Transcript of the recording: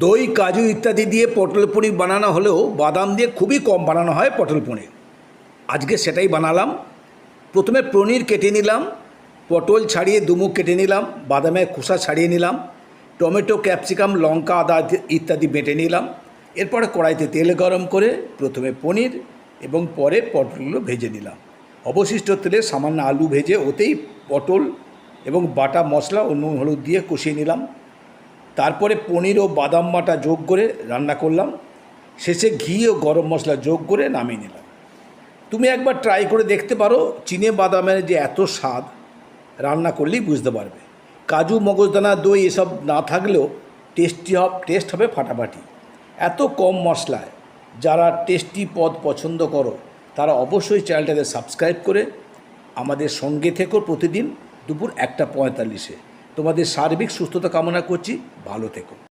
দই, কাজু ইত্যাদি দিয়ে পটল পনির বানানো হলেও বাদাম দিয়ে খুবই কম বানানো হয় পটল পনির আজকে সেটাই বানালাম। প্রথমে পনির কেটে নিলাম, পটল ছাড়িয়ে দুমুখ কেটে নিলাম বাদামের খোসা ছাড়িয়ে নিলাম, টমেটো, ক্যাপসিকাম, লঙ্কা, আদা ইত্যাদি বেটে নিলাম। এরপরে কড়াইতে তেল গরম করে প্রথমে পনির এবং পরে পটলগুলো ভেজে নিলাম। অবশিষ্ট তেলে সামান্য আলু ভেজে ওতেই পটল এবং বাটা মশলা নুন, হলুদ দিয়ে কষিয়ে নিলাম। তারপরে পনির ও বাদাম বাটা যোগ করে রান্না করলাম। শেষে ঘি ও গরম মশলা যোগ করে নামিয়ে নিলাম। তুমি একবার ট্রাই করে দেখতে পারো, চিনে বাদামের যে এত স্বাদ, রান্না করলেই বুঝতে পারবে। কাজু মগজদানা দই এসব না থাকলেও টেস্টি হব টেস্ট হবে ফাটাফাটি। এত কম মশলায় যারা টেস্টি পদ পছন্দ করো, তারা অবশ্যই চ্যানেলটাকে সাবস্ক্রাইব করে আমাদের সঙ্গে থেকো প্রতিদিন দুপুর একটা পঁয়তাল্লিশে। তোমাদের সার্বিক সুস্থতা কামনা করছি। ভালো থেকো।